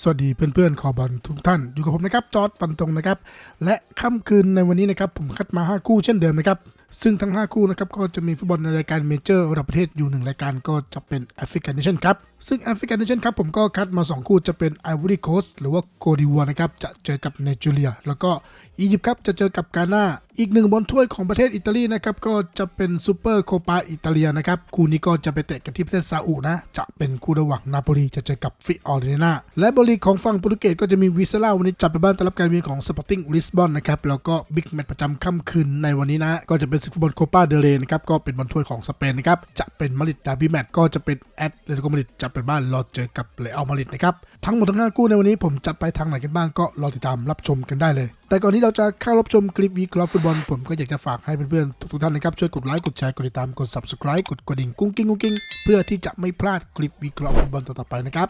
สวัสดีเพื่อนๆ ขอบอลทุกท่าน อยู่กับผมนะครับ จอร์ดฟันตรงนะครับ และค่ำคืนในวันนี้นะครับ ผมคัดมา 5 คู่เช่นเดิมนะครับ ซึ่งทั้ง 5 คู่นะครับ ก็จะมีฟุตบอลในรายการเมเจอร์ระดับประเทศอยู่หนึ่งรายการก็จะเป็นแอฟริกันเนชั่นครับ ซึ่งแอฟริกันเนชั่นครับ ผมก็คัดมา 2 คู่จะเป็นไอวอรี่โคสหรือว่าโกดิวัวนะครับ จะเจอกับไนจีเรีย แล้วก็อียิปต์ครับจะเจอกับกาหน้าอีกหนึ่งบอลถ้วยของประเทศอิตาลีนะครับก็จะเป็นซูเปอร์โคปาอิตาเลียนะครับคู่นี้ก็จะไปเตะกันที่ประเทศซาอุนะจะเป็นคู่ระหว่างนาโปลีจะเจอกับฟิออเรนาและบอลลีของฝั่งโปรตุเกสก็จะมีวิซาล่าวันนี้จัดไปบ้านต้อนรับการเยือนของสปอร์ติ้งลิสบอนนะครับแล้วก็บิ๊กแมตช์ประจำค่ำคืนในวันนี้นะก็จะเป็นศึกฟุตบอลโคปาเดเรนะครับก็เป็นบอลถ้วยของสเปนนะครับจะเป็นมาริดดาร์บี้แมตช์ก็จะเป็นแอตเลติโกมาริดจะเป็นบ้านรอเจอกับเรอัลมาริดนะครับทั้งหมดทั้งห้าคู่ในวันนี้ผมจะไปทางไหนกันบ้างก็รอติดตามรับชมกันได้เลย แต่ก่อนที่เราจะเข้ารับชมคลิปวีคลอฟุตบอลผมก็อยากจะฝากให้เพื่อนๆทุกท่านนะครับช่วยกดไลค์กดแชร์กดติดตามกด subscribe กดกระดิ่งกุ้งกิ้งกุ้งกิ้งเพื่อที่จะไม่พลาดคลิปวีคลอฟุตบอลต่อๆไปนะครับ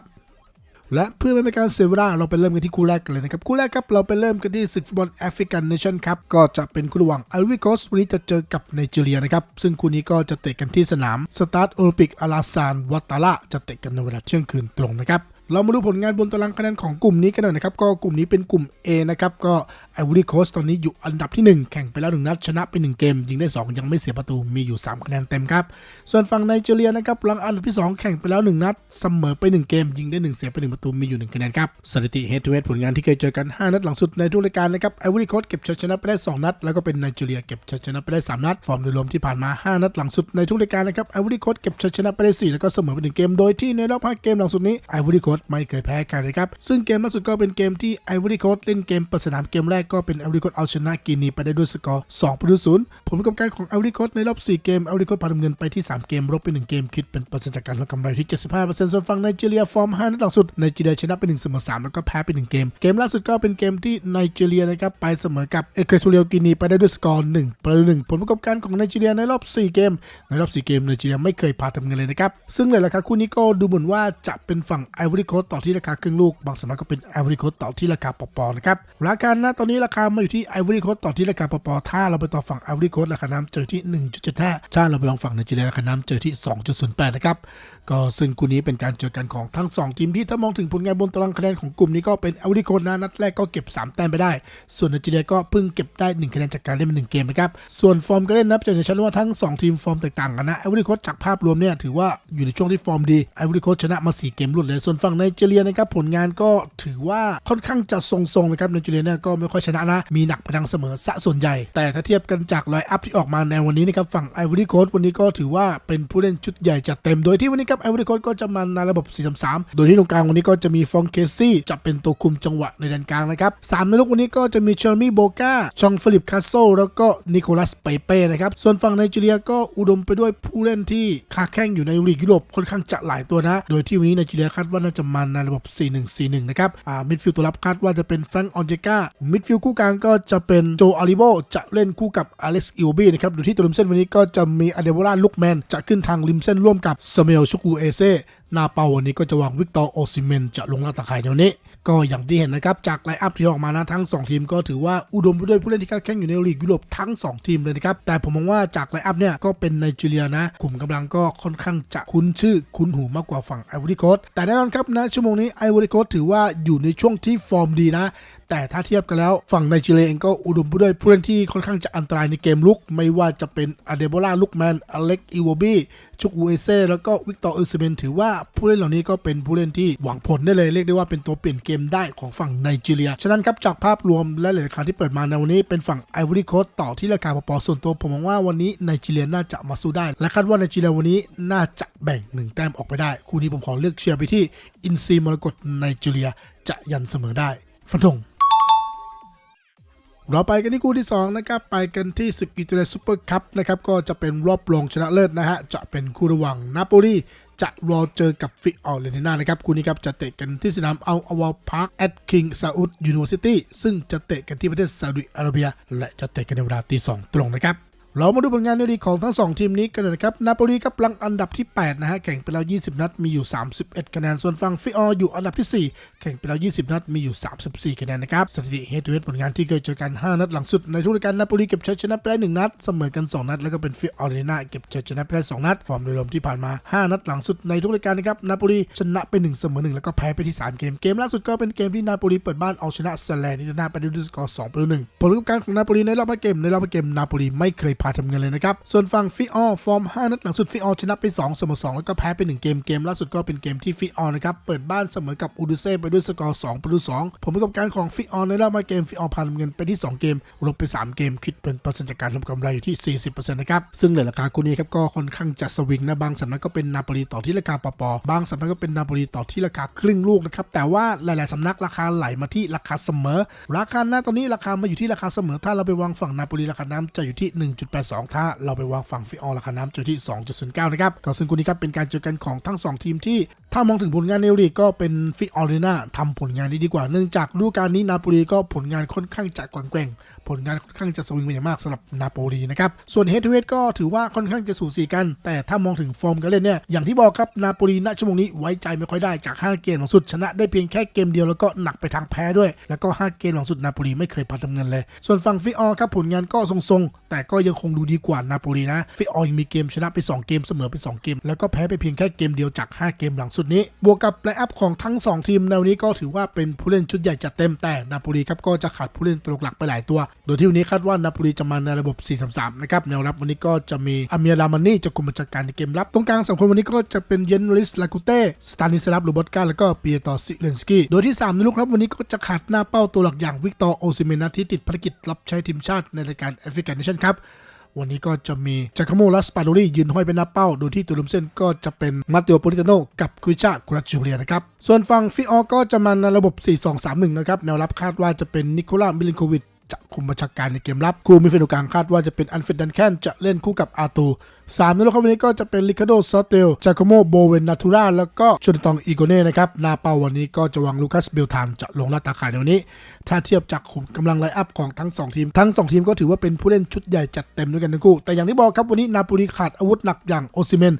และเพื่อไม่เป็นการเสียเวลาเราไปเริ่มกันที่คู่แรกกันเลยนะครับ คู่แรกครับ เราไปเริ่มกันที่ศึกฟุตบอลแอฟริกันเนชั่นครับ ก็จะเป็นคู่ระหว่างไอวิโกสวันนี้จะเจอกับไนจีเรียนะครับ ซึ่งคู่นี้ก็จะเตะกันที่สนามสตาร์ทโอลิมปิกอาลาซานวัตตาละจะเตะกันในเวลาเที่ยงคืนตรงนะครับเรามาดูผลงานบนตารางคะแนนของกลุ่มนี้กันหน่อยนะครับ ก็กลุ่มนี้เป็นกลุ่ม A นะครับ ก็ไอไอวอรี่โคสตอนนี้อยู่อันดับที่ 1 แข่งไปแล้ว 1 นัด ชนะไป 1 เกม ยิงได้ 2 ยังไม่เสียประตูมีอยู่ 3 คะแนนเต็มครับ ส่วนฝั่งไนจีเรียนะครับรังอันดับที่ 2 แข่งไปแล้ว 1 นัดเสมอไป 1 เกม ยิงได้ 1 เสียไป 1 ประตูมีอยู่ 1 คะแนนครับสถิติเฮดทูเฮดผลงานที่เคยเจอกัน 5 นัดหลังสุดในทุกรายการนะครับไอวอรี่โคสเก็บชัยชนะไปได้ 2 นัด แล้วก็เป็นไนจีเรียเก็บชัยชนะไปได้ 3 นัดฟอร์มโดยรวมที่ผ่านมา 5 นัดหลังสุดในทุกรายการนะครับไอวอรี่โคสเก็บชัยชนะไปได้ 4 แล้วก็เสมอไป1เกม โดยที่ในรอบ5เกมหลังสุดนี้ไอวอรี่โคสไม่เคยแพ้ใครเลยครับซึ่งเกมล่าสุดก็เป็นเกมที่ไอวอรี่โคสเล่นเกมเปิดสนามเกมแรกกก็เป็นไอวอรี่โคสเอาชนะกินีไปได้ด้วยสกอร์2ประตูศูนย์ผลประกอบการของไอวอรี่โคสในรอบ 4 เกมไอวอรี่โคสพาทำเงินไปที่ 3 เกมลบไป 1 เกมคิดเป็นเปอร์เซ็นต์จากการทำกำไรที่ 75%ส่วนฝั่งไนจีเรียฟอร์ม5นัดหลังสุดไนจีเรียชนะไป1เสมอ3แล้วก็แพ้ไป 1 เกม เกมล่าสุดก็เป็นเกมที่ไนจีเรียนะครับไปเสมอกับเอเคทูเรียกินีไปได้ด้วยสกอร์1ประตู1ผลประกอบการของไนจีเรียในรอบ 4 เกม ในรอบ 4 เกมไนจีเรียไม่เคยพาทำเงินเลยนะครับซึ่งเลยราคาคู่นี้ก็ดูเหมือนว่าจะเป็นฝั่งไอวอรี่โคสต่อที่ราคาครึ่งลูกบางสำนักก็เป็นไอวอรี่โคสต่อที่ราคาปอปอนะครับราคาณตอนนี้ราคามาอยู่ที่ไอวอรี่โคสต่อที่ราคาปปอถ้าเราไปต่อฝั่งไอวอรี่โคสราคาน้ำเจอที่ 1.75ถ้าเราไปลองฝั่งไนจีเรียราคาน้ำเจอที่ 2.08 นะครับ ก็ซึ่งคู่นี้เป็นการเจอกันของทั้ง 2 ทีมที่ถ้ามองถึงผลงานบนตารางคะแนนของกลุ่มนี้ก็เป็นไอวอรี่โคสนะนัดแรกก็เก็บ 3 แต้มไปได้ ส่วนไนจีเรียก็เพิ่งเก็บได้ 1 คะแนนจากการเล่นมา1เกมนะครับ ส่วนฟอร์มการเล่นนับจะเห็นได้ชัดว่าทั้ง 2 ทีมฟอร์มแตกต่างกันนะไอวอรี่โคสจากภาพรวมเนี่ยถือว่าอยู่ในช่วงที่ฟอร์มดีไอวอรี่โคสชนะมา 4 เกมรวดเลยส่วนฝั่งไนจีเรียนะครับผลงานก็ถือว่าค่อนข้างจะทรงๆนะครับไนจีเรียเนี่ยก็ไม่ค่อยชนะนะ มีหนักไปทางเสมอซะส่วนใหญ่ แต่ถ้าเทียบกันจากไลน์อัพที่ออกมาในวันนี้นะครับฝั่งไอวอรี่โคสวันนี้ก็ถือว่าเป็นผู้เล่นชุดใหญ่จัดเต็ม โดยที่วันนี้ครับไอวอรี่โคสก็จะมาในระบบ 4-3-3 โดยที่ตรงกลางวันนี้ก็จะมีฟองเคซี่จะเป็นตัวคุมจังหวะในแดนกลางนะครับสามในลูกวันนี้ก็จะมีเชอร์มี่โบกาชองฟิลิปคาโซแล้วก็นิโคลัสเปเป้นะครับส่วนฝั่งไนจีเรียก็อุดมไปด้วยผู้เล่นที่คาแข่งอยู่ในลีกยุโรปค่อนข้างจะหลายตัวนะ โดยที่วันนี้ไนจีเรียคาดว่าน่าจะมาในระบบ 4-1-4-1 นะครับอ่ามิดฟิลด์ตัวรับคาดว่าจะเป็นแฟรงค์ออนเจกามิดฟิลด์คู่กลางก็จะเป็นโจอาริโบจะเล่นคู่กับอเล็กซ์อิโอบีนะครับโดยที่ตัวริมเส้นวันนี้ก็จะมีอเดโบราลุกแมนจะขึ้นทางริมเส้นร่วมกับสเมลชูกูเอเซหน้าเป้าวันนี้ก็จะวางวิกตอร์โอซิเมนจะลงล่าตะข่ายเดี๋ยวนี้ ก็อย่างที่เห็นนะครับ จากไลน์อัพที่ออกมานะทั้ง 2 ทีมก็ถือว่าอุดมไปด้วยผู้เล่นที่ค้าแข่งอยู่ในลีกยุโรปทั้ง 2 ทีมเลยนะครับ แต่ผมมองว่าจากไลน์อัพเนี่ยก็เป็นไนจีเรียนะกลุ่มกำลังก็ค่อนข้างจะคุ้นชื่อ คุ้นหูมากกว่าฝั่งไอวอรี่โคสแต่แน่นอนครับนะชั่วโมงนี้ไอวอรี่โคสถือว่าอยู่ในช่วงที่ฟอร์มดีนะแต่ถ้าเทียบกันแล้วฝั่งไนจีเรียเองก็อุดมไปด้วยผู้เล่นที่ค่อนข้างจะอันตรายในเกมลุก ไม่ว่าจะเป็นอเดโบลาลุกแมนอเล็กอิวบีชุกอูเอเซ่แล้วก็วิกตอร์ออร์ซิเมนถือว่าผู้เล่นเหล่านี้ก็เป็นผู้เล่นที่หวังผลได้เลยเรียกได้ว่าเป็นตัวเปลี่ยนเกมได้ของฝั่งไนจีเรีย ฉะนั้นครับจากภาพรวมและราคาที่เปิดมาในวันนี้เป็นฝั่งไอวอรี่โคสต่อที่ราคาปอๆส่วนตัวผมมองว่าวันนี้ไนจีเรียน่าจะมาสู้ได้ และคาดว่าไนจีเรียวันนี้น่าจะแบ่งหนึ่งแต้มออกไปได้ คู่นี้ผมขอเลือกเชียร์ไปที่อินซีมรกตไนจีเรียจะยันเสมอได้ฟันธง เราไปกันที่คู่ที่ 2 นะครับ ไปกันที่ศึกอิตาเลซูเปอร์คัพนะครับ ก็จะเป็นรอบรองชนะเลิศนะฮะ จะเป็นคู่ระหว่างนาโปลีจะรอเจอกับฟิออร์เรนติน่านะครับ คู่นี้ครับ จะเตะกันที่สนามอัลอาวาพาร์คแอดคิงซาอุดยูนิเวอร์ซิตี้ซึ่งจะเตะกันที่ประเทศซาอุดิอาระเบีย และจะเตะกันในเวลาตีสองตรงนะครับ เรามาดูผลงานดีของทั้ง 2 ทีมนี้กันนะครับนาโปลีครับรังอันดับที่ 8 นะฮะ แข่งไปแล้ว 20 นัด มีอยู่ 31 คะแนน ส่วนฝั่งฟิอออยู่อันดับที่ 4 แข่งไปแล้ว 20 นัด มีอยู่ 34 คะแนนนะครับ สถิติเฮดทูเฮดผลงานที่เคยเจอกัน 5 นัดหลังสุด ในทุกรายการนาโปลีเก็บชัยชนะไปได้ 1 นัด เสมอกัน 2 นัด แล้วก็เป็นฟิออเรนาเก็บชัยชนะไปได้ 2 นัด ฟอร์มโดยรวมที่ผ่านมา 5 นัดหลังสุดในทุกรายการนะครับ นาโปลีชนะไป 1 เสมอ 1 แล้วก็แพ้ไปที่ 3 เกม เกมล่าสุดก็เป็นเกมที่นาโปลีเปิดบ้านเอาชนะซเลนิตาไปด้วยสกอร์2ประตู1ผลการของนาโปลีในรอบเกมในรอบเกมนาโปลีไม่เคยพาทำเงินเลยนะครับ ส่วนฝั่งฟิออฟอร์ม 5 นัดหลังสุดฟิออชนะไป2เสมอ2แล้วก็แพ้ไป 1 เกมเกมล่าสุดก็เป็นเกมที่ฟิออนะครับเปิดบ้านเสมอกับอูดูเซ่ไปด้วยสกอร์2ประตู2ผลประกอบการของฟิออในรอบห้าเกมฟิออพาทำเงินไปที่ 2 เกมลบไป 3 เกมคิดเป็นเปอร์เซ็นต์จากการทำกำไรอยู่ที่ 40%นะครับซึ่งเหลือราคาคู่นี้ครับก็ค่อนข้างจะสวิงนะบางสำนักก็เป็นนาโปลีต่อที่ราคาปปอบางสำนักก็เป็นนาโปลีต่อที่ราคาครึ่งลูกนะครับแต่ว่าหลาย ๆสำนักราคาไหลมาที่ราคาเสมอ ราคาหน้าตอนนี้ราคามาอยู่ที่ราคาเสมอถ้าเราไปวางฝั่งนาโปลีราคาน้ำจะอยู่ที่82 ถ้าเราไปวางฝั่งฟิออราคาน้ำจุดที่ 2.09 นะครับก็ซึ่งคู่นี้ครับเป็นการเจอกันของทั้ง 2 ทีมที่ ถ้ามองถึงผลงานในลีกก็เป็นฟิออเรนาทำผลงานได้ดีกว่าเนื่องจากฤดูกาลนี้นาโปลีก็ผลงานค่อนข้างจะแกว่ง ผลงานค่อนข้างจะสวิงไปอย่างมากสำหรับนาโปลีนะครับ ส่วนเฮดทูเฮดก็ถือว่าค่อนข้างจะสูสีกัน แต่ถ้ามองถึงฟอร์มการเล่นเนี่ย อย่างที่บอกครับ นาโปลีณชั่วโมงนี้ไว้ใจไม่ค่อยได้จาก 5 เกมหลังสุดชนะได้เพียงแค่เกมเดียวแล้วก็หนักไปทางแพ้ด้วย แล้วก็ 5 เกมหลังสุดนาโปลีไม่เคยพาทำเงินเลย ส่วนฝั่งฟิออครับผลงานก็ทรงๆ แต่ก็ยังคงดูดีกว่านาโปลีนะ ฟิออยังมีเกมชนะไป 2 เกมเสมอไป 2 เกม แล้วก็แพ้ไปเพียงแค่เกมเดียวจาก 5 เกมหลังสุดนี้ บวกกับไลน์อัพของทั้ง 2 ทีมแนวันี้ก็ถือว่าเป็นผู้เล่นชุดใหญ่จัดเต็มแต่นาโปลีครับก็จะขาดผู้เล่นตัวหลักไปหลายตัว โดยที่วันนี้คาดว่านาโปลีจะมาในระบบ 4-3-3 นะครับแนวรับวันนี้ก็จะมีอาเมียรามานี่จะคุมบัญชาการในเกมรับ ตรงกลางสองคนวันนี้ก็จะเป็นเยนลิสลากูเต้สตานิสลาฟลูบอตกาแล้วก็เปียตอซิเลนสกี้โดยที่ 3 ในลูกรับวันนี้ก็จะขาดหน้าเป้าตัวหลักอย่างวิกตอร์โอซิเมนะที่ติดภารกิจรับใช้ทีมชาติในรายการแอฟริกันเนชั่นครับวันนี้ก็จะมีจากาโมลัสปาโดรียืนห้อยเป็นหน้าเป้า โดยที่ตัวลุมเส้นก็จะเป็นมาเตโอโปลิตาโนกับกุยชากุราจูเลียนะครับ ส่วนฝั่งฟิออก็จะมาในระบบ 4-2-3-1 นะครับ แนวรับคาดว่าจะเป็นนิโคลามิลินโควิช จะคุมบัญชาการในเกมรับคู่มิดฟิลด์กลางคาดว่าจะเป็นอันเฟรดดันแคนจะเล่นคู่กับอาตูสามในรอบวันนี้ก็จะเป็นลิคาโดซอเตลจาโคโมโบเวนนาทูราแล้วก็ชนตองอีโกเน่นะครับนาเปาวันนี้ก็จะวางลูคัสเบลทานจะลงลาดตาข่ายในวันนี้ ถ้าเทียบจากขุมกำลังไลอัพของทั้ง 2 ทีม ทั้ง 2 ทีมก็ถือว่าเป็นผู้เล่นชุดใหญ่จัดเต็มด้วยกันทั้งคู่ แต่อย่างที่บอกครับวันนี้นาโปลีขาดอาวุธหนักอย่างโอซิเมน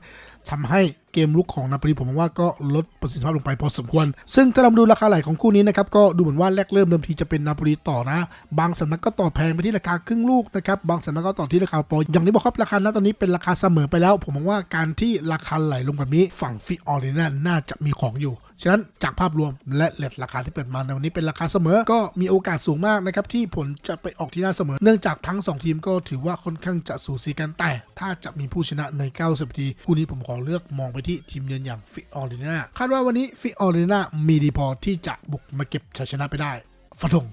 ทำให้เกมลุกของนาโปลีผมมองว่าก็ลดประสิทธิภาพลงไปพอสมควร ซึ่งถ้าเราดูราคาไหลของคู่นี้นะครับ ก็ดูเหมือนว่าแรกเริ่มเดิมทีจะเป็นนาปลีต่อนะ บางสำนักก็ต่อแพงไปที่ราคาครึ่งลูกนะครับ บางสำนักก็ต่อที่ราคาปออย่างที่บอกครับราคาณตอนนี้เป็นราคาเสมอไปแล้ว ผมมองว่าการที่ราคาไหลลงแบบนี้ฝั่งฟิออเรน่าน่าจะมีของอยู่ ฉะนั้นจากภาพรวมและเลทราคาที่เปิดมาในวันนี้เป็นราคาเสมอ ก็มีโอกาสสูงมากนะครับที่ผลจะไปออกที่หน้าเสมอ เนื่องจากทั้ง 2 ทีมก็ถือว่าค่อนข้างจะสูสีกันแต่ ถ้าจะมีผู้ชนะใน 90นาทีคู่นี้ผมขอเลือกมองไปที่ทีมเยือนอย่างฟิออเรน่าคาดว่าวันนี้ฟิออเรน่ามีดีพอที่จะบุกมาเก็บชัยชนะไปได้ฟันธง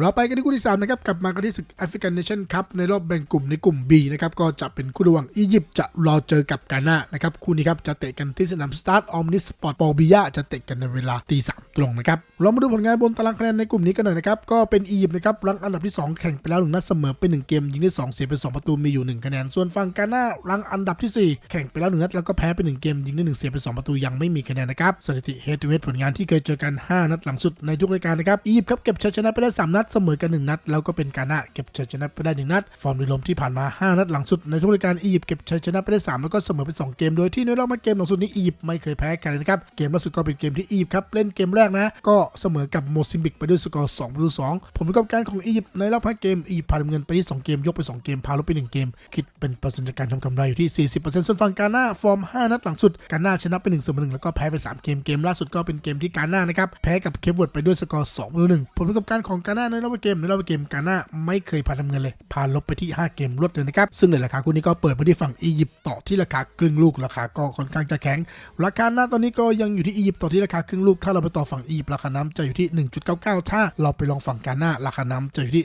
เราไปกันที่คู่ที่3นะครับกลับมากันที่ศึกแอฟริกันเนชั่นคัพในรอบแบ่งกลุ่มในกลุ่ม B นะครับก็จะเป็นคู่ระหว่างอียิปต์จะรอเจอกับกานานะครับคู่นี้ครับจะเตะกันที่สนามสตาร์ทออมนิสปอร์ตปอบิยาจะเตะกันในเวลาตีสามตรงนะครับเรามาดูผลงานบนตารางคะแนนในกลุ่มนี้กันหน่อยนะครับก็เป็นอียิปต์นะครับรังอันดับที่ 2 แข่งไปแล้วหนึ่งนัดเสมอไปหนึ่งเกมยิงได้2เสียไป2ประตูมีอยู่ 1 คะแนนส่วนฝั่งกานารังอันดับที่ 4 แข่งไปแล้วหนึ่งนัดแล้วก็แพ้ไปหนึ่งเกมยิงได้หนึ่งเสียไป2ประตูยังไม่มีคะแนนนะครับสถิติเฮดทูเฮดผลงานที่เคยเจอกัน 5 นัดหลังสุดในทุกรายการนะครับอียิปต์ครับเก็บชัยชนะไปได้3นัดดเสมอกัน1นัด แล้วก็เป็นกานาเก็บชัยชนะไปได้1นัด ฟอร์มดยรวมที่ผ่านมา 5 นัดหลังสุดในทุกรายการอียิปต์เก็บชัยชนะไปได้ 3 แล้วก็เสมอไป 2 เกม โดยที่ในรอบมาเกมหลังสุดนี้อียิปต์ไม่เคยแพ้ใครนะครับ เกมล่าสุดก็เป็นเกมที่อียิปต์ครับเล่นเกมแรกนะ ก็เสมอกับโมซิมบิกไปด้วยสกอร์2ประตู2ผลประกอบการของอียิปต์ในรอบ5เกมอียิปต์พาดำเนินไปที่2เกมยกไป 2 เกมพาลบไป1เกม คิดเป็นเปอร์เซ็นต์จากการทำกำไรอยู่ที่ 40%ส่วนฝั่งกาหน้าฟอร์ม 5 นัดหลังสุดกาหน้าชนะไป1เสมอ1แล้วก็แพ้ไป3เกมเกมล่าสุดก็เป็นเกมที่กาหน้านะครับแพ้กับเคปเวิร์ดไปด้วยสกอร์2ประตู1ผลประกอบการของกาหน้าในรอบเกมในรอบเกมกาหน้าไม่เคยพาทำเงินเลย พาลบไปที่ 5 เกมรวดเลยนะครับซึ่งในราคาคู่นี้ก็เปิดมาที่ฝั่งอียิปต์ต่อที่ราคาครึ่งลูกราคาก็ค่อนข้างจะแข็ง ราคาหน้าตอนนี้ก็ยังอยู่ที่อียิปต์ต่อที่ราคาครึ่งลูก ถ้าเราไปต่อฝั่งอียิปต์ราคาน้ำจะอยู่ที่ 1.99 ถ้าเราไปลองฝั่งกาหน้าราคาน้ำจะอยู่ที่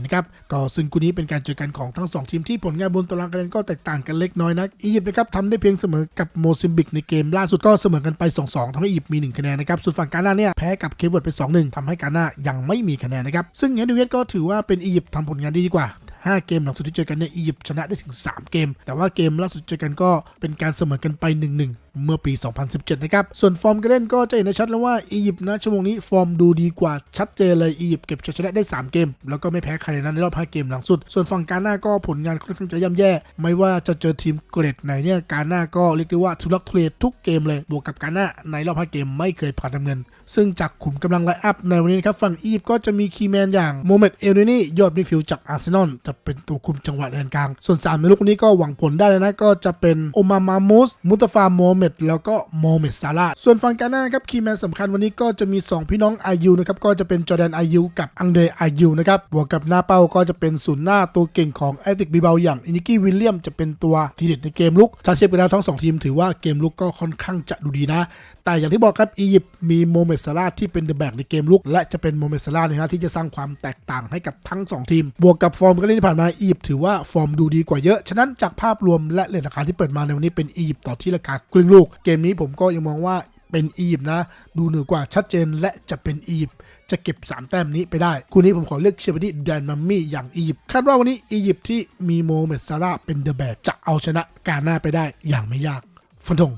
1.84 นะครับก็ซึ่งคู่นี้เป็นการเจอกันของทั้ง 2 ทีมที่ผลงานบนตารางคะแนนก็แตกต่างกันเล็กน้อยนะอียิปต์นะครับทำได้เพียงเสมอกับโมซิมบิกในเกมล่าสุดก็เสมอกันไป 2-2ทำให้อียิปต์มี1คะแนนนะครับส่วนฝั่งกาหน้าเนี่ยแพ้กับเคเวิร์ดไป 2-1ทำให้กาหน้ายังไม่มีคะแนนนะครับ ซึ่งเฮนดูเวสก็ถือว่าเป็นอียิปต์ทำผลงานดีกว่า 5 เกมหลังสุดที่เจอกันเนี่ยอียิปต์ชนะได้ถึง 3 เกม แต่ว่าเกมล่าสุดเจอกันก็เป็นการเสมอกันไป 1-1 เมื่อปี 2017 นะครับ ส่วนฟอร์มการเล่นก็จะเห็นได้ชัดแล้วว่าอียิปต์นะชั่วโมงนี้ฟอร์มดูดีกว่าชัดเจนเลยอียิปต์เก็บชัยชนะได้ 3 เกม แล้วก็ไม่แพ้ใครนะในรอบ 5 เกมหลังสุด ส่วนฝั่งกาหน้าก็ผลงานค่อนข้างจะย่ำแย่ ไม่ว่าจะเจอทีมเกรดไหนเนี่ยกาหน้าก็เรียกได้ว่าทุลักทุเลทุกเกมเลยบวกกับกาหน้าในรอบ 5 เกมไม่เคยผ่านทำเงิน ซึ่งจากขุมกำลังไลอัพในวันนี้นะครับฝั่งอียิปต์ก็จะมีคีแมนอย่างโมเมดเอลเนนี่ยอดมิฟิลจากอาร์เซนอลจะเป็นตัวคุมจังหวะเดินกลาง ส่วน3ในลูกนี้ก็หวังผลได้เลยนะก็จะเป็นโอมามามูสมุตฟาโมเมดแล้วก็โมเมดซาลาส่วนฝั่งกาน้าครับคีแมนสำคัญวันนี้ก็จะมี 2 พี่น้องอายุนะครับก็จะเป็นจอแดนอายุกับอังเดอายุนะครับบวกกับหน้าเป้าก็จะเป็นศูนย์หน้าตัวเก่งของแอตติกบีเบาอย่างอินิกี้วิลเลียมจะเป็นตัวทีเด็ดในเกมลุกถ้าเทียบกันแล้วทั้งสองทีมถือว่าเกมลุกก็ค่อนข้างจะดูดีนะ แต่อย่างที่บอกครับอียิปต์มีโมเมดซาลาที่เป็นเดอะแบ็กในเกมลุก และจะเป็นโมเมดซาลาห์นะฮะที่จะสร้างความแตกต่างให้กับทั้ง 2 ทีม บวกกับฟอร์มการเล่นที่ผ่านมาอียิปต์ถือว่าฟอร์มดูดีกว่าเยอะ ฉะนั้นจากภาพรวมและเลทราคาที่เปิดมาในวันนี้เป็นอียิปต์ต่อที่ราคาครึ่งลูก เกมนี้ผมก็ยังมองว่าเป็นอียิปต์นะ ดูเหนือกว่าชัดเจนและจะเป็นอียิปต์จะเก็บ 3 แต้มนี้ไปได้ คู่นี้ผมขอเลือกเชียร์ไปที่แดนมัมมี่อย่างอียิปต์คาดว่าวันนี้อียิปต์ที่มีโมเมดซาลาเป็นเดอะแบกจะเอาชนะกาหน้าไปได้อย่างไม่ยากฟันธง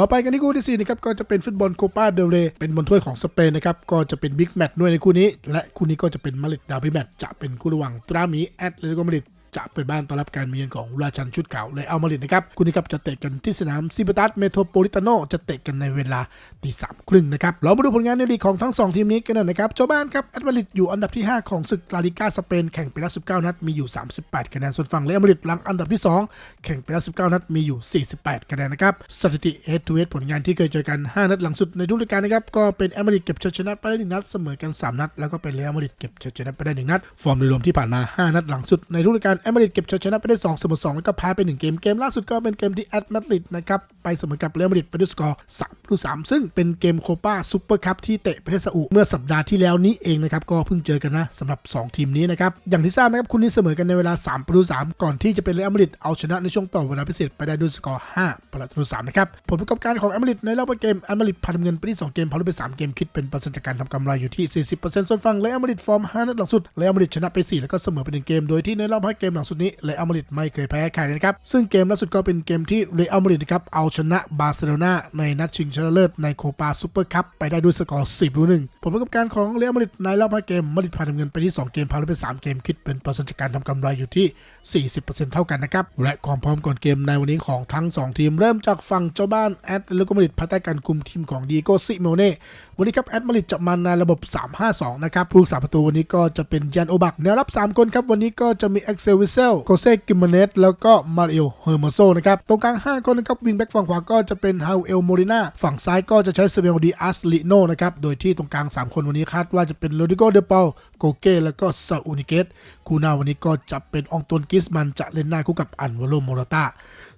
เราไปกันที่คู่ที่4นะครับก็จะเป็นฟุตบอลโคปาเดลเรเป็นบอลถ้วยของสเปนนะครับก็จะเป็นบิ๊กแมตช์ด้วยในคู่นี้ และคู่นี้ก็จะเป็นมาริดดาร์บี้แมตช์จะเป็นคู่ระหว่างตรามีแอตเลติโกมาริด จะเปิดบ้านต้อนรับการเมาเยือนของราชันชุดเก่าเลยเอามาดริดนะครับคู่นี้ครับจะเตะกันที่สนามซิบตัสเมโทรโพลิตาโนจะเตะกันในเวลาตีสามครึ่งนะครับเรามาดูผลงานในลีกของทั้ง 2 ทีมนี้กันหน่อยนะครับเจ้าบ้านครับแอตมาดริดอยู่อันดับที่ 5 ของศึกลาลิก้าสเปนแข่งไปแล้ว19 นัดมีอยู่ 38 คะแนนส่วนฝั่งเรอัลมาดริดหลังอันดับที่ 2 แข่งไปแล้ว19 นัดมีอยู่ 48 คะแนนนะครับสถิติ head to head ผลงานที่เคยเจอกัน 5 นัดหลังสุดในทุกรายการนะครับก็เป็นแอตมาดริดเก็บชัยชนะไปได้1นัดเสมอกัน 3 นัด แล้วก็เป็นเรอัมาดริดเก็บชัยชนะไปได้1นัดฟอร์มโดยรวมที่ผ่านมา 5 นัดหลังสุดในทุกรายการแอตมาดริดเก็บชัยชนะไปได้2เสมอ2แล้วก็แพ้ไป 1 เกม เกมล่าสุดก็เป็นเกมที่แอตมาดริดนะครับไปเสมอกับเรอัลมาดริดไปด้วยสกอร์3ต่อ3ซึ่งเป็นเกมโคปาซุปเปอร์คัพที่เตะประเทศซาอุเมื่อสัปดาห์ที่แล้วนี้เองนะครับก็เพิ่งเจอกันนะสำหรับ 2 ทีมนี้นะครับอย่างที่ทราบนะครับคุณนี้เสมอกันในเวลา3ประตู3ก่อนที่จะเป็นเรอัลมาดริดเอาชนะในช่วงต่อเวลาพิเศษไปได้ด้วยสกอร์5ประตู3นะครับผลประกอบการของแอตมาดริดในรอบเกมแอตมาดริดพันเงินไปที่2เกมพาลุไป3เกมคิดเป็นเปอร์เซ็นต์จากการทำกำไรอยู่ที่ 40%ส่วนฝั่งเรอัลมาดริดฟอร์ม5นัดหลังสุดเรอัลมาดริดชนะไป4แล้วก็เสมอไป1เกมโดยที่ในรอบ5เกมหลังสุดนี้เรอัลมาดริดไม่เคยแพ้ใครเลยนะครับ ซึ่งเกมล่าสุดก็เป็นเกมที่เรอัลมาดริดครับเอาชนะบาร์เซโลนาในนัดชิงชนะเลิศในโคปาซูเปอร์คัพไปได้ด้วยสกอร์10ต่อ1ผลประกอบการของเรอัลมาดริดในรอบ5เกมมาดริดพาทำเงินไปที่ 2 เกมพาลุไป3เกมคิดเป็นเปอร์เซ็นต์จการทำกำไรอยู่ที่ 40%เท่ากันนะครับและความพร้อมก่อนเกมในวันนี้ของทั้ง 2 ทีมเริ่มจากฝั่งเจ้าบ้านแอตเลติโกมาดริดภายใต้การคุมทีมของดีโกซิโมเน่วันนี้ครับแอตมาดริดจะมาในระบบ 3-5-2 นะครับผู้รักษาประตูวันนี้ก็จะเป็นยันโอบักแนวรับ 3 คนครับวันนี้ก็จะมีเอ็กเซลวิเซลโกเซกิมเนสแล้วก็มาริโอเฮอร์โมโซนะครับ ตรงกลาง 5 คนนะครับวิงแบ็กฝั่งขวาก็จะเป็นฮาวเอลโมริน่าฝั่งซ้ายก็จะใช้เซเบลดีอัสลิโนนะครับ โดยที่ตรงกลาง 3 คนวันนี้คาดว่าจะเป็นโรดิโกเดเปา โกเก้แล้วก็ซาอูนิเกตคู่หน้าวันนี้ก็จะเป็นองตนกิสมันจะเล่นหน้าคู่กับอันวโลโมราตา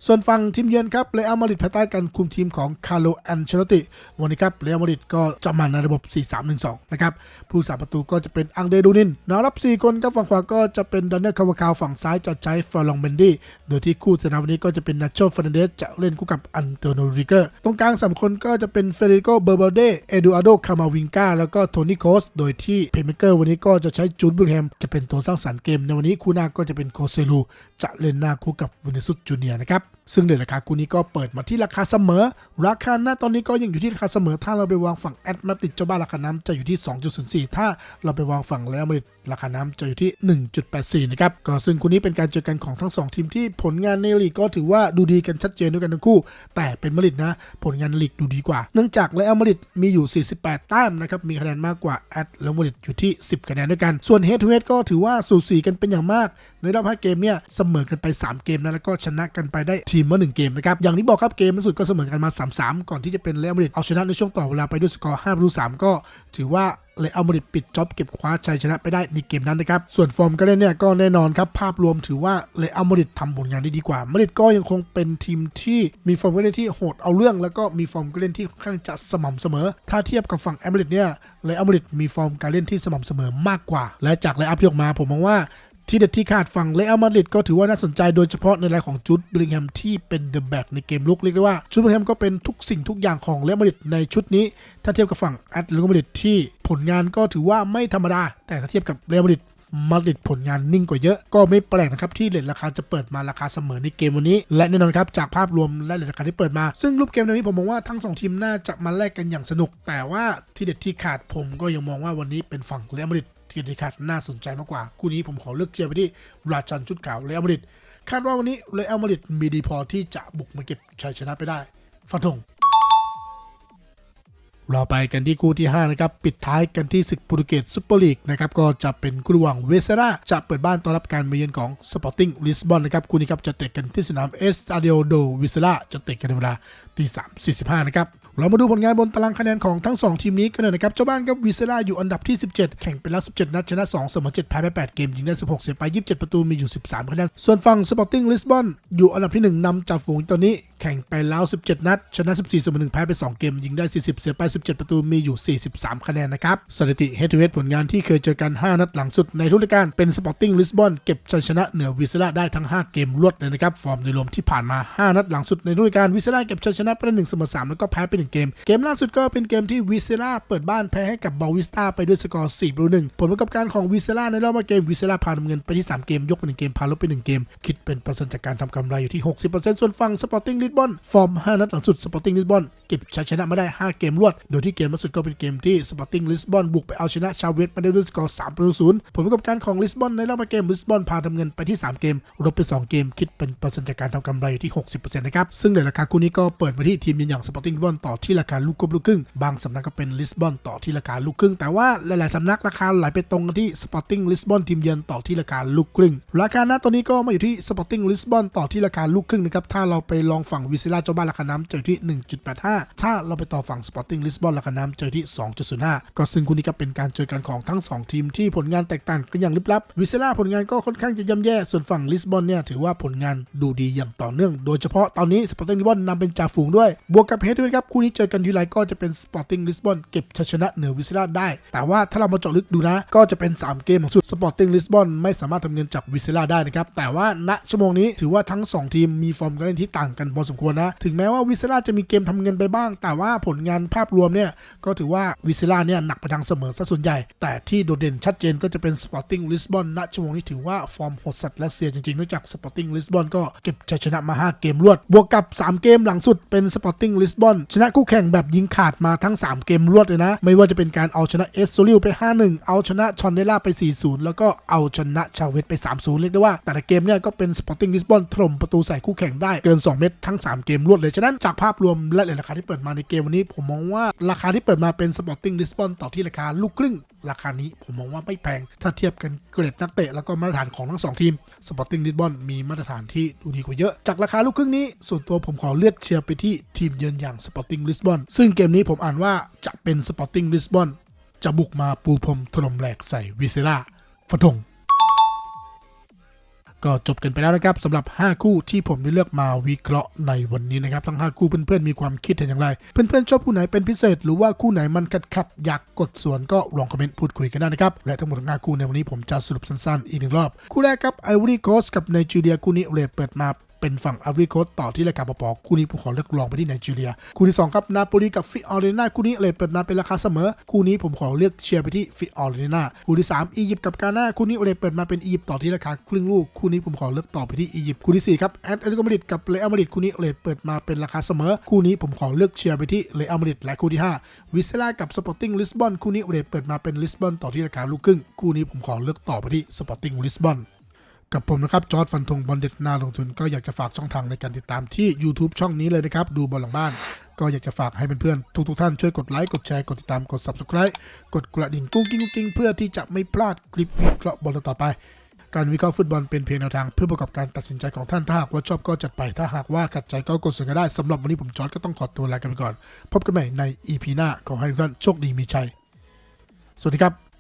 ส่วนฝั่งทีมเยือนครับเลอามาริดภายใต้การคุมทีมของคาร์โลอันเชลติ วันนี้ครับเลอามาริดก็จะมาในระบบ 4-3-1-2 นะครับ ผู้สาประตูก็จะเป็นอังเดดูนินนะรับ 4 คนครับฝั่งขวาก็จะเป็นดอนเนอร์คาวาคาวฝั่งซ้ายจะใช้ฟอร์ลองเบนดี้ ดยที่คู่สนามวันนี้ก็จะเป็นนาโชฟานเดสจะเล่นคู่กับอันเตโนริเกอร์ ตรงกลางสามคนก็จะเป็นเฟเดริโกเบอร์เบาเดเอดูอาโดคามาวิงกาแล้วก็โทนี่โคส โดยที่เพย์เมเกอร์วันนี้ก็จะใช้จูดบุลแฮมจะเป็นตัวสร้างสรรค์เกมในวันนี้คู่หน้าก็จะเป็นโคเซลูจะเล่นหน้าคู่กับวินิสุตจูเนียนะครับซึ่งในราคาคู่นี้ก็เปิดมาที่ราคาเสมอ ราคาหน้าตอนนี้ก็ยังอยู่ที่ราคาเสมอ ถ้าเราไปวางฝั่งแอดมาติดเจ้าบ้านราคาน้ำจะอยู่ที่ 2.04 ถ้าเราไปวางฝั่งแล้วมาติดราคาน้ำจะอยู่ที่ 1.84 นะครับ ก็ซึ่งคู่นี้เป็นการเจอกันของทั้ง 2 ทีมที่ผลงานในลีกก็ถือว่าดูดีกันชัดเจนด้วยกันทั้งคู่ แต่เป็นมาริดนะ ผลงานลีกดูดีกว่า เนื่องจากเรอัลมาริดมีอยู่ 48 แต้มนะครับ มีคะแนนมากกว่าแอดแล้วมาริดอยู่ที่ 10 คะแนนด้วยกัน ส่วนเฮดทูเฮดก็ถือว่าสูสีกันเป็นอย่างมาก ในรอบ5เกมเนี่ยเสมอกันไป 3 เกมนะแล้วก็ชนะกันไปได้ทีมละ1เกมนะครับ อย่างที่บอกครับเกมล่าสุดก็เสมอกันมา 3-3 ก่อนที่จะเป็นเรอัลมาดริดเอาชนะในช่วงต่อเวลาไปด้วยสกอร์5ประตู3ก็ถือว่าเรอัลมาดริดปิดจ็อบเก็บคว้าชัยชนะไปได้ในเกมนั้นนะครับ ส่วนฟอร์มการเล่นเนี่ยก็แน่นอนครับ ภาพรวมถือว่าเรอัลมาดริดทำผลงานได้ดีกว่ามาดริดก็ยังคงเป็นทีมที่มีฟอร์มการเล่นที่โหดเอาเรื่อง แล้วก็มีฟอร์มการเล่นที่ค่อนข้างจะสม่ำเสมอ ถ้าเทียบกับฝั่งแอมเบริดเนี่ยเรอัลมาดริดมีฟอร์มการเล่นที่สม่ำเสมอมากกว่า และจากไลน์อัพที่ออกมาผมมองว่า ที่เด็ดที่ขาดฝั่งเรอัลมาดริดก็ถือว่าน่าสนใจโดยเฉพาะในรายของจูดเบลิงแฮมที่เป็นเดอะแบ็กในเกมลุกเรียกได้ว่าจูดเบลิงแฮมก็เป็นทุกสิ่งทุกอย่างของเรอัลมาดริดในชุดนี้ ถ้าเทียบกับฝั่งแอตเลติโกมาดริดที่ผลงานก็ถือว่าไม่ธรรมดา แต่ถ้าเทียบกับเรอัลมาดริดมาดริดผลงานนิ่งกว่าเยอะ ก็ไม่แปลกนะครับ ที่เลทราคาจะเปิดมาราคาเสมอในเกมวันนี้ และแน่นอนครับ จากภาพรวมและเลทราคาที่เปิดมา ซึ่งรูปเกมในนี้ผมมองว่าทั้งสองทีมน่าจะมาแลกกันอย่างสนุก แต่ว่าที่เด็ดที่ขาดผมก็ยังมองว่าวันนี้เป็นฝั่งเรอัลมาดริด ที่เด็ดที่ขาดน่าสนใจมากกว่า คู่นี้ผมขอเลือกเชียร์ไปที่ราชันชุดขาวเรอัลมาดริดคาดว่าวันนี้เรอัลมาดริดมีดีพอที่จะบุกมาเก็บชัยชนะไปได้ ฟันธงเราไปกันที่คู่ที่ 5 นะครับ ปิดท้ายกันที่ศึกโปรตุเกสซุปเปอร์ลีกนะครับ ก็จะเป็นคู่ระหว่างเวเซราจะเปิดบ้านต้อนรับการมาเยือนของสปอร์ติ้งลิสบอนนะครับ คู่นี้ครับจะเตะกันที่สนามเอสตาเดียโดวิเซราจะเตะกันในเวลาตีสามสี่สิบห้านะครับ เรามาดูผลงานบนตารางคะแนนของทั้ง 2 ทีมนี้กันเลยนะครับ เจ้าบ้านกับวิเซราอยู่อันดับที่ 17 แข่งไปแล้ว 17 นัดชนะ2เสมอ7แพ้ไป8เกม ยิงได้ 16 เสียไป 27 ประตูมีอยู่ 13คะแนน ส่วนฝั่งสปอร์ติ้งลิสบอนอยู่อันดับที่ 1นำจาฝูงตอนนี้แข่งไปแล้ว 17 นัด ชนะ 14เสมอ1แพ้ไป 2 เกม ยิงได้ 40 เสียไป 17 ประตูมีอยู่ 43 คะแนนนะครับ สถิติ head to head ผลงานที่เคยเจอกัน 5 นัดหลังสุดในทุกรายการเป็นสปอร์ติ้งลิสบอนเก็บชัยชนะเหนือวิเซราได้ทั้ง 5 เกมรวดเลยนะครับฟอร์มโดยรวมที่ผ่านมา 5 นัดหลังสุดในทุกรายการวิเซราเก็บชัยชนะไปได้1เสมอ3แล้วก็แพ้ไป1เกม เกมล่าสุดก็เป็นเกมที่วิเซราเปิดบ้านแพ้ให้กับบาวิสตาไปด้วยสกอร์4ประตู1ผลประกอบการของวิเซราในรอบเกมวิเซราพาดำเงินไปที่ 3 เกม ยกไป1เกมพาลบไป1เกม คิดเป็นเปอร์เซ็นต์จากการทำกำไรอยู่ที่ 60%ส่วนฝั่งสปอร์ติ้งลิสบอนฟอร์ม 5 นัดหลังสุดสปอร์ติ้งลิสบอนเก็บชัยชนะมาได้ 5 เกมรวด โดยที่เกมล่าสุดก็เป็นเกมที่สปอร์ติ้งลิสบอนบุกไปเอาชนะชาวเวสมาได้ด้วยสกอร์3ประตู0ผลประกอบการของลิสบอนในรอบเกมลิสบอนพาทำเงินไปที่ 3 เกมลบไป 2 เกม คิดเป็นเปอร์เซ็นต์จากการทำกำไรอยู่ที่ 60%นะครับซึ่งในราคาคู่นี้ก็เปิดมาที่ทีมอย่างสปอร์ติ้งลิสบอนต่ออที่ราคาลูกกบลูกครึ่ง บางสำนักก็เป็นลิสบอนต่อที่ราคาลูกครึ่ง แต่ว่าหลายๆสำนักราคาไหลไปตรงกันที่สปอร์ติ้งลิสบอนทีมเยือนต่อที่ราคาลูกครึ่ง ราคาณตอนนี้ก็มาอยู่ที่สปอร์ติ้งลิสบอนต่อที่ราคาลูกครึ่งนะครับ ถ้าเราไปลองฝั่งวิซิล่าเจ้าบ้านราคาน้ำเจอยู่ที่ 1.85 ถ้าเราไปต่อฝั่งสปอร์ติ้งลิสบอนราคาน้ำเจอยู่ที่ 2.05 ก็ซึ่งคู่นี้ก็เป็นการเจอกันของทั้ง 2 ทีมที่ผลงานแตกต่างกันอย่างลึกลับ วิซิล่าผลงานก็ค่อนข้างจะย่ำแย่ ส่วนฝั่งลิสบอนเนี่ยถือว่าผลงานดูดีอย่างต่อเนื่อง โดยเฉพาะตอนนี้สปอร์ติ้งลิสบอนนำเป็นจ่าฝูงด้วย บวกกับเฮดด้วยครับคูนี้เจอกันทีไรก็จะเป็นสปอร์ติ้งลิสบอนเก็บชัยชนะเหนือวิซิล่าได้ แต่ว่าถ้าเรามาเจาะลึกดูนะ ก็จะเป็น 3 เกมของสุดสปอร์ติ้งลิสบอนไม่สามารถทำเงินจากวิซิล่าได้นะครับ แต่ว่าณชั่วโมงนี้ถือว่าทั้ง 2 ทีมมีฟอร์มการเล่นที่ต่างกันพอสมควรนะ ถึงแม้ว่าวิซิล่าจะมีเกมทำเงินไปบ้าง แต่ว่าผลงานภาพรวมเนี่ยก็ถือว่าวิซิล่าเนี่ยหนักไปทางเสมอซะส่วนใหญ่ แต่ที่โดดเด่นชัดเจนก็จะเป็นสปอร์ติ้งลิสบอนณชั่วโมงนี้ถือว่าฟอร์มโหดสัตว์และเสียจริงๆเนื่องจากสปอร์ติ้งลิสบอนก็เก็บชัยชนะมา 5 เกมรวด บวกกับ 3 เกมหลังสุดเป็นสปอร์ติ้งลิสบอนชนะคู่แข่งแบบยิงขาดมาทั้ง 3 เกมรวดเลยนะ ไม่ว่าจะเป็นการเอาชนะเอสโซลิวไป 5-1 เอาชนะชอนเดล่าไป 4-0 แล้วก็เอาชนะชาเวสไป 3-0 เรียกได้ว่า แต่ละเกมเนี่ยก็เป็นสปอร์ติ้งลิสบอนถล่มประตูใส่คู่แข่งได้เกิน 2 เม็ดทั้ง 3 เกมรวดเลย ฉะนั้นจากภาพรวมและราคาที่เปิดมาในเกมวันนี้ ผมมองว่าราคาที่เปิดมาเป็นสปอร์ติ้งลิสบอนต่อที่ราคาลูกครึ่งราคานี้ผมมองว่าไม่แพงถ้าเทียบกันเกรดนักเตะแล้วก็มาตรฐานของทั้งสองทีมสปอร์ติ้งลิสบอนมีมาตรฐานที่ดูดีกว่าเยอะ จากราคาลูกครึ่งนี้ ส่วนตัวผมขอเลือกเชียร์ไปที่ทีมเยือนอย่างสปอร์ติ้งลิสบอนซึ่งเกมนี้ผมอ่านว่าจะเป็นสปอร์ติ้งลิสบอนจะบุกมาปูพรมถล่มแหลกใส่วิเซล่าฟทงก็จบกันไปแล้วนะครับสำหรับ 5 คู่ที่ผมได้เลือกมาวิเคราะห์ในวันนี้นะครับ ทั้ง 5 คู่เพื่อนๆมีความคิดเห็นอย่างไร เพื่อนๆชอบคู่ไหนเป็นพิเศษ หรือว่าคู่ไหนมันขัดๆอยากกดส่วนก็ลองคอมเมนต์พูดคุยกันได้นะครับและทั้งหมดทั้ง5คู่ในวันนี้ผมจะสรุปสั้นๆ อีกหนึ่งรอบ คู่แรกครับไอวอรี่โคสกับไนจีเรียคู่นี้เรทเปิดมา เป็นฝั่งอาริโคสต่อที่รายการปปคู่นี้ผมขอเลือกลองไปที่ไนจีเรีย คู่ที่2ครับนาโปลีกับฟิออเรนาคู่นี้เลทเปิดมาเป็นราคาเสมอ คู่นี้ผมขอเลือกเชียร์ไปที่ฟิออเรนาคู่ที่3อียิปต์กับกาน้าคู่นี้เลทเปิดมาเป็นอียิปต์ต่อที่ราคาครึ่งลูกคู่นี้ผมขอเลือกต่อไปที่อียิปต์คู่ที่4ครับแอตเลติโกมาดริดกับเรอัลมาดริดคู่นี้เลทเปิดมาเป็นราคาเสมอ คู่นี้ผมขอเลือกเชียร์ไปที่เรอัลมาดริดและคู่ที่5วิเซล่ากับสปอร์ติ้งลิสบอนคู่นี้เลทเปิดมาเป็นลิสบอนต่อที่ราคาลูกครึ่งคู่นี้ผมขอเลือกต่อไปที่สปอร์ติ้งลิสบอน กับผมนะครับ จอร์ดฟันธงบอลเด็ดนาลงทุน ก็อยากจะฝากช่องทางในการติดตามที่ YouTube ช่องนี้เลยนะครับ ดูบอลหลังบ้าน ก็อยากจะฝากให้เพื่อนๆทุกๆท่านช่วยกดไลค์กดแชร์กดติดตามกด Subscribe กดกระดิ่งกุ้งกิ้งกุ้งกิ้งเพื่อที่จะไม่พลาดคลิปวิเคราะห์บอลต่อไป การวิเคราะห์ฟุตบอลเป็นเพียงแนวทางเพื่อประกอบการตัดสินใจของท่านถ้าหากว่าชอบก็จัดไปถ้าหากว่าขัดใจก็กดส่วนก็ได้สำหรับวันนี้ผมจอร์ดก็ต้องขอตัวลากันไปก่อน พบกันใหม่ใน EP หน้าขอให้ทุกท่านโชคดีมีชัยสวัสดีครับ